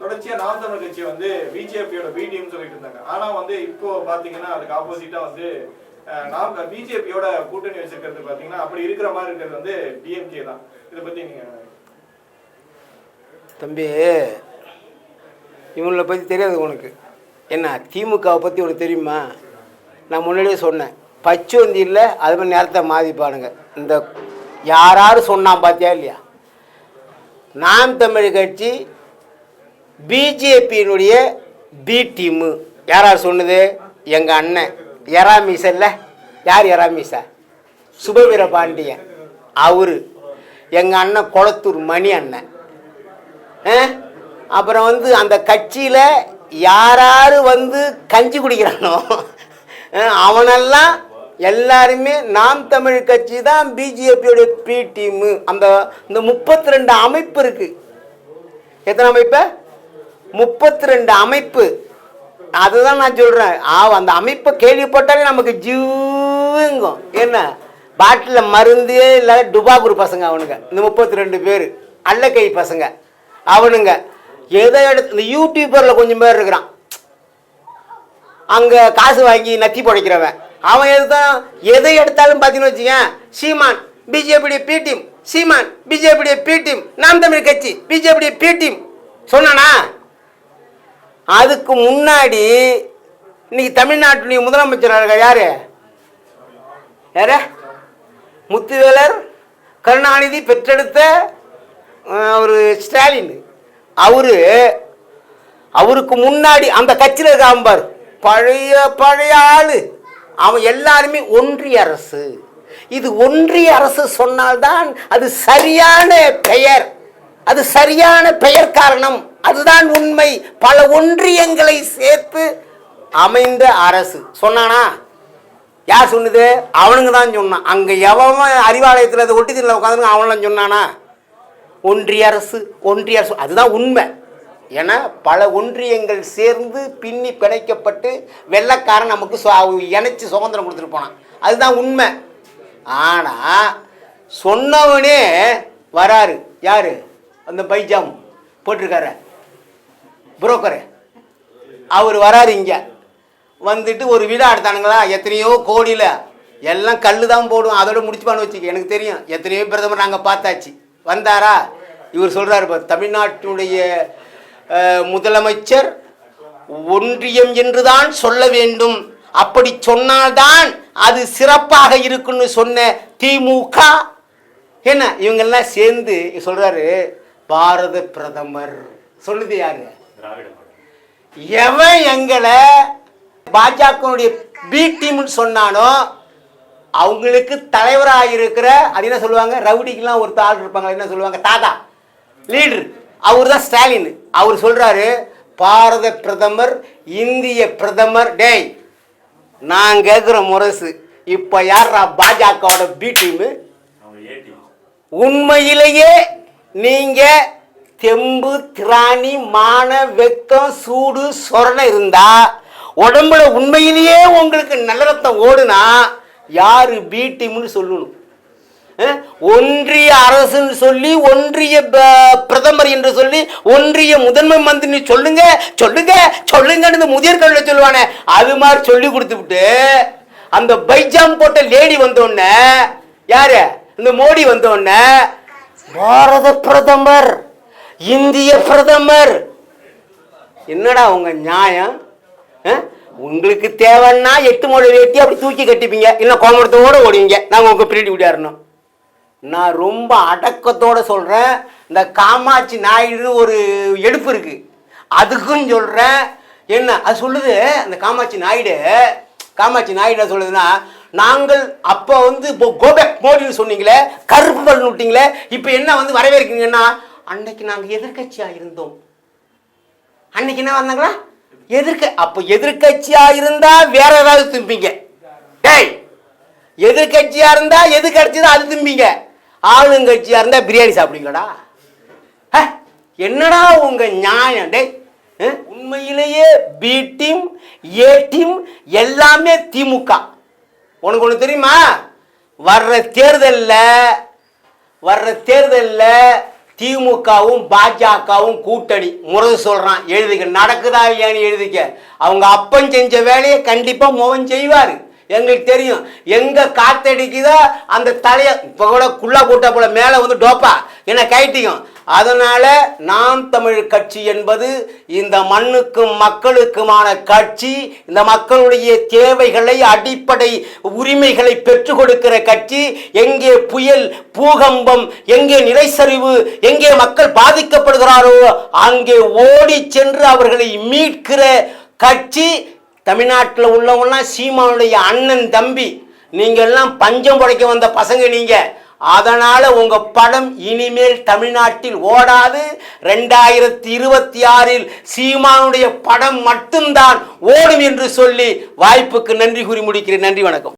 தொடர்ச்சியா நாம் தமிழ் கட்சி வந்து பிஜேபியோட பிடிஎம் சொல்லிட்டு இருந்தாங்க. ஆனா வந்து இப்போ பாத்தீங்கன்னா அதுக்கு ஆப்போசிட்டா வந்து நாம் பிஜேபியோட கூட்டணி வச்சிருக்கிறது பாத்தீங்கன்னா அப்படி இருக்கிற மாதிரி இருக்கிறது வந்து டிஎம்கே தான். இதை பத்தி நீங்க தம்பி இவங்களை பற்றி தெரியாது உனக்கு. என்ன திமுகவை பற்றி உனக்கு தெரியுமா? நான் முன்னாடியே சொன்னேன். பச்சோந்தி இல்லை அது மாதிரி நேரத்தை மாதிப்பானுங்க இந்த யாராரு சொன்னான் பார்த்தியா இல்லையா? நாம் தமிழ் கட்சி பிஜேபியினுடைய பி டீமு யார் யார் சொன்னது? எங்கள் அண்ணன். எராமீச இல்லை? யார் எராமீசா சுபவீர பாண்டியன். அவரு. எங்கள் அண்ணன் குளத்தூர் மணி அண்ணன். அப்புறம் வந்து அந்த கட்சியில் யாராரு வந்து கஞ்சி குடிக்கிறானோ அவனெல்லாம் எல்லாருமே நாம் தமிழ் கட்சி தான் பிஜேபியோட பி டீமு அந்த இந்த முப்பத்தி ரெண்டு அமைப்பு இருக்குது எத்தனை அமைப்பை? முப்பத்தி ரெண்டு அமைப்பு. அதுதான் நான் சொல்கிறேன் ஆ அந்த அமைப்பை கேள்விப்பட்டாலே நமக்கு ஜீவுங்கும். என்ன? பாட்டில் மருந்தே இல்லாத டுபாகூர் பசங்க அவனுங்க. இந்த முப்பத்தி ரெண்டு பேர். அல்லக்கை பசங்க. அவனுங்க. எதை எடுத்து இந்த யூடியூபரில் கொஞ்சம் பேர் இருக்கிறான். அங்கே காசு வாங்கி நத்தி படைக்கிறவன். அவன் எதுதான் எதை எடுத்தாலும் பார்த்தீங்கன்னு வச்சுக்கேன் சீமான் பிஜேபியுடைய பி டீம் சீமான் பிஜேபியுடைய பி டீம் நாம் தமிழ் கட்சி பிஜேபியுடைய பி டீம் சொன்னானா? அதுக்கு முன்னாடி இன்னைக்கு தமிழ்நாட்டுடைய முதலமைச்சராக இருக்க யாரு? யார? முத்துவேலர் கருணாநிதி பெற்றெடுத்த ஒரு ஸ்டாலின். அவரு அவருக்கு முன்னாடி அந்த கட்சியில் இருக்காம்பார் பழைய பழைய ஆளு. அவன் எல்லாருமே ஒன்றிய அரசு. இது ஒன்றிய அரசு சொன்னால்தான் அது சரியான பெயர். அது சரியான பெயர் காரணம். அதுதான் உண்மை. பல ஒன்றியங்களை சேர்த்து அமைந்த அரசு. சொன்னானா? யார் சொன்னது? அவனுங்க தான் சொன்னான் அங்கே எவன் அறிவாலயத்தில் அதை ஒட்டி தின்ன உட்காந்து அவனெலாம் சொன்னானா? ஒன்றிய அரசு ஒன்றிய அரசு. அதுதான் உண்மை. ஏன்னா பல ஒன்றியங்கள் சேர்ந்து பின்னி பிணைக்கப்பட்டு வெள்ளைக்காரன் நமக்கு சு- சுதந்திரம் கொடுத்துட்டு போனான். அதுதான் உண்மை. ஆனால் சொன்னவனே வராரு. யார்? அந்த பைஜாம் போட்டிருக்காரு புரோக்கரு. அவர் வராரு இங்கே. வந்துட்டு ஒரு விழா எடுத்தானுங்களா எத்தனையோ கோடியில். எல்லாம் கல் தான் போடும். அதோட முடிச்சுப்பான்னு வச்சுக்க எனக்கு தெரியும். எத்தனையோ பிரதமர் நாங்கள் பார்த்தாச்சு. வந்தாரா? இவர் சொல்கிறாரு இப்போ தமிழ்நாட்டினுடைய முதலமைச்சர் ஒன்றியம் என்றுதான் சொல்ல வேண்டும். அப்படி சொன்னால்தான் அது சிறப்பாக இருக்குன்னு சொன்ன திமுக என்ன? இவங்கெல்லாம் சேர்ந்து சொல்கிறாரு பாரத பிரதமர். சொல்லுது யாரு? எவன் எங்களை பாஜகனுடைய பி டீம்னு சொன்னானோ அவங்களுக்கு தலைவராக இருக்கிற அது என்ன சொல்லுவாங்க? ரவுடிக்கெல்லாம் ஒரு ஆள் இருப்பாங்க என்ன சொல்லுவாங்க? தாதா. லீடர். அவர் தான் ஸ்டாலின். அவர் சொல்றாரு பாரத பிரதமர் இந்திய பிரதமர் டேய் நான் கேட்குற முரசு. இப்போ யாரா பாஜகவோட பி டீமு. உண்மையிலேயே நீங்க தெம்பு திராணி மான வெக்கம் சூடு சொரணை இருந்தா உடம்புல உண்மையிலேயே உங்களுக்கு நல்ல ரத்தம் ஓடுனா யாரு பி டீம்னு சொல்லணும் ஒன்றிய அரசுன்னு சொல்லி ஒன்றிய ப- பிரதமர் என்று சொல்லி ஒன்றிய முதன்மை மந்திரி சொல்லுங்க சொல்லுங்க சொல்லுங்கன்னு இந்த முதியோர்கள் சொல்லுவானே அது மாதிரி சொல்லி கொடுத்துவிட்டு அந்த பைஜாம் போட்ட லேடி வந்தோடனே யாரு? இந்த மோடி வந்தோடனே பாரத பிரதமர். இந்திய பிரதமர். என்னடா உங்க நியாயம்? உங்களுக்கு தேவைன்னா எட்டு மொழி வேட்டி அப்படி தூக்கி கட்டிப்பீங்க. இல்லை கோமரத்தோட ஓடுவீங்க. நாங்கள் உங்க பிரிடி விடாரணும் நான் ரொம்ப அடக்கத்தோட சொல்கிறேன் இந்த காமாட்சி நாயுடு ஒரு எடுப்பு இருக்கு. அதுக்கும் சொல்கிறேன் என்ன? அது சொல்லுது அந்த காமாட்சி நாயுடு காமாட்சி நாயுடு சொல்லுதுன்னா நாங்கள் அப்போ வந்து இப்போ கோபேக் மோடின்னு சொன்னீங்களே கருப்பு பலன் விட்டீங்களே இப்போ என்ன வந்து வரவேற்கிறீங்கன்னா அன்னைக்கு நாங்கள் எதிர்க்கட்சியாக இருந்தோம். அன்னைக்கு என்ன வந்தாங்களா? எதிர்க்க அப்போ எதிர்கட்சியாக இருந்தால் வேற ஏதாவது திம்பிங்க. டேய் எதிர்கட்சியாக இருந்தால் எது கிடைச்சதோ அது திம்பிங்க. ஆளுங்கட்சியா இருந்தால் பிரியாணி சாப்பிடுவீங்களாடா. என்னடா உங்க நியாயம்? டேய் உண்மையிலேயே பி டீம் ஏ டீம் எல்லாமே திமுக. உனக்கு ஒன்று தெரியுமா? வர்ற தேர்தலில் வர்ற தேர்தலில் திமுகவும் பாஜகவும் கூட்டணி. முரது சொல்கிறான் எழுதிக்க நடக்குதா இல்லையான்னு எழுதிக்க அவங்க அப்பன் செஞ்ச வேலையை கண்டிப்பாக மோகன் செய்வார். எங்களுக்கு தெரியும். எங்கே காத்தடிக்குதோ அந்த தலையை இப்போ கூட குள்ளா கூட்ட போல மேலே வந்து டோப்பா. என்ன கைட்டிக்கும் அதனால நாம் தமிழ் கட்சி என்பது இந்த மண்ணுக்கும் மக்களுக்குமான கட்சி இந்த மக்களுடைய தேவைகளை அடிப்படை உரிமைகளை பெற்றுக் கொடுக்கிற கட்சி எங்கே புயல் பூகம்பம் எங்கே நிலைச்சரிவு எங்கே மக்கள் பாதிக்கப்படுகிறாரோ அங்கே ஓடி சென்று அவர்களை மீட்கிற கட்சி தமிழ்நாட்டில் உள்ளவங்கலாம் சீமானுடைய அண்ணன் தம்பி. நீங்கள் எல்லாம் பஞ்சம் உடைக்க வந்த பசங்க நீங்கள் அதனால உங்க படம் இனிமேல் தமிழ்நாட்டில் ஓடாது. ரெண்டாயிரத்தி இருபத்தி ஆறில் சீமானுடைய படம் மட்டும்தான் ஓடும் என்று சொல்லி வாய்ப்புக்கு நன்றி கூறி முடிக்கிறேன். நன்றி வணக்கம்.